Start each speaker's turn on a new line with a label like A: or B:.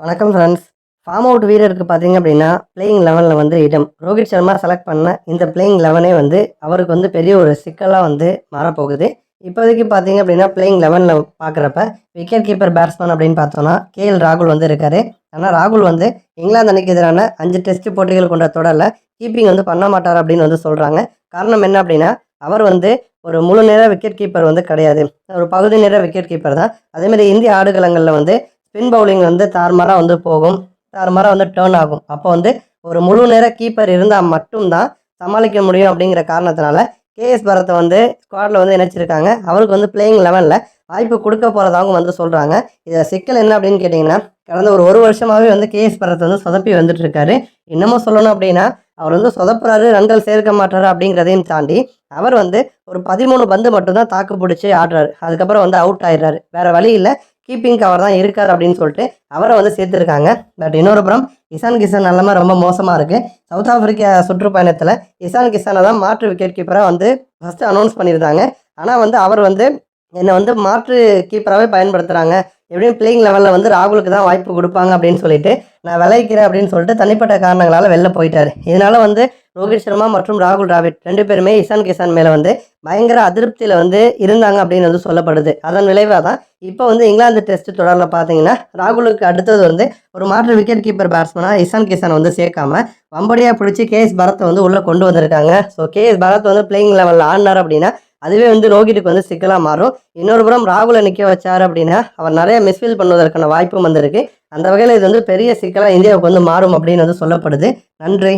A: வணக்கம் friends form out வீரருக்கு பார்த்தீங்க அப்படின்னா பிளேயிங் லெவனில் வந்து இடம் ரோஹித் சர்மா செலக்ட் பண்ண இந்த பிளேயிங் லெவனே வந்து அவருக்கு வந்து பெரிய ஒரு சிக்கலாக வந்து மாறப்போகுது. இப்போதைக்கு பார்த்தீங்க அப்படின்னா பிளேயிங் லெவனில் பார்க்குறப்ப விக்கெட் கீப்பர் பேட்ஸ்மேன் அப்படின்னு பார்த்தோன்னா கேஎல் ராகுல் வந்து இருக்கார். ஆனால் ராகுல் வந்து இங்கிலாந்து அணிக்கு எதிரான அஞ்சு டெஸ்ட் போட்டிகள் கொண்ட தொடரில் கீப்பிங் வந்து பண்ண மாட்டார் அப்படின்னு வந்து சொல்கிறாங்க காரணம் என்ன அப்படின்னா அவர் வந்து ஒரு முழு நேர விக்கெட் கீப்பர் வந்து கிடையாது. ஒரு பகுதி நேர விக்கெட் கீப்பர் தான். அதேமாதிரி இந்திய ஆடுகளங்களில் வந்து ஸ்பின் பவுலிங் வந்து தார்மாராக வந்து போகும். தார்மாராக வந்து டேர்ன் ஆகும். அப்போ வந்து ஒரு முழு நேர கீப்பர் இருந்தால் மட்டும்தான் சமாளிக்க முடியும் அப்படிங்கிற காரணத்தினால கேஎஸ் பரத்தை வந்து ஸ்குவாடில் வந்து இணைச்சிருக்காங்க. அவருக்கு வந்து பிளேயிங் லெவனில் வாய்ப்பு கொடுக்க போகிறதாகவும் வந்து சொல்கிறாங்க இதில் சிக்கல் என்ன அப்படின்னு கேட்டிங்கன்னா கடந்த ஒரு ஒரு வருஷமாகவே வந்து கேஎஸ் பரத் வந்து சொதப்பி வந்துட்டு இருக்காரு இன்னமும் சொல்லணும் அப்படின்னா அவர் வந்து சொதப்புறாரு ரன்கள் சேர்க்க மாட்டாரு அப்படிங்கிறதையும் தாண்டி அவர் வந்து ஒரு பதிமூணு பந்து மட்டும்தான் தாக்கு பிடிச்சி ஆடுறாரு. அதுக்கப்புறம் வந்து அவுட் ஆயிடுறாரு. வேற வழி இல்லை. கீப்பிங் அவர் தான் இருக்கார் அப்படின்னு சொல்லிட்டு அவரை வந்து சேர்த்துருக்காங்க. பட் இன்னொரு புறம் இசான் கிசான் நிலமை ரொம்ப மோசமாக இருக்குது சவுத் ஆப்பிரிக்கா சுற்றுப்பயணத்தில் இசான் கிசானை தான் மாற்று விக்கெட் கீப்பராக வந்து ஃபஸ்ட்டு அனௌன்ஸ் பண்ணியிருந்தாங்க. ஆனால் வந்து அவர் வந்து என்னை வந்து மாற்று கீப்பராகவே பயன்படுத்துகிறாங்க எப்படியும் பிளேயிங் லெவலில் வந்து ராகுலுக்கு தான் வாய்ப்பு கொடுப்பாங்க அப்படின்னு சொல்லிட்டு நான் விளைவிக்கிறேன் அப்படின்னு சொல்லிட்டு தனிப்பட்ட காரணங்களால் வெளில போயிட்டார். இதனால் வந்து ரோஹித் சர்மா மற்றும் ராகுல் டிராவிட் ரெண்டு பேருமே இசான் கிசான் மேலே வந்து பயங்கர அதிருப்தியில் வந்து இருந்தாங்க அப்படின்னு வந்து சொல்லப்படுது. அதன் விளைவாக தான் இப்போ வந்து இங்கிலாந்து டெஸ்ட் தொடரில் பார்த்தீங்கன்னா ராகுலுக்கு அடுத்தது வந்து ஒரு மாற்று விக்கெட் கீப்பர் பேட்ஸ்மனாக இசான் கிசான் வந்து சேர்க்காம வம்படியாக பிடிச்சி கேஎஸ் பரத்தை வந்து உள்ளே கொண்டு வந்திருக்காங்க. ஸோ கேஎஸ் பரத் வந்து பிளேயிங் லெவலில் ஆடினார் அப்படின்னா அதுவே வந்து ரோஹித்துக்கு வந்து சிக்கலாக மாறும். இன்னொரு புறம் ராகுலை நிற்க வச்சார் அப்படின்னா அவர் நிறைய மிஸ்ஃபீல் பண்ணுவதற்கான வாய்ப்பும் வந்திருக்கு. அந்த வகையில் இது வந்து பெரிய சிக்கலாக இந்தியாவுக்கு வந்து மாறும் அப்படின்னு வந்து சொல்லப்படுது. நன்றி.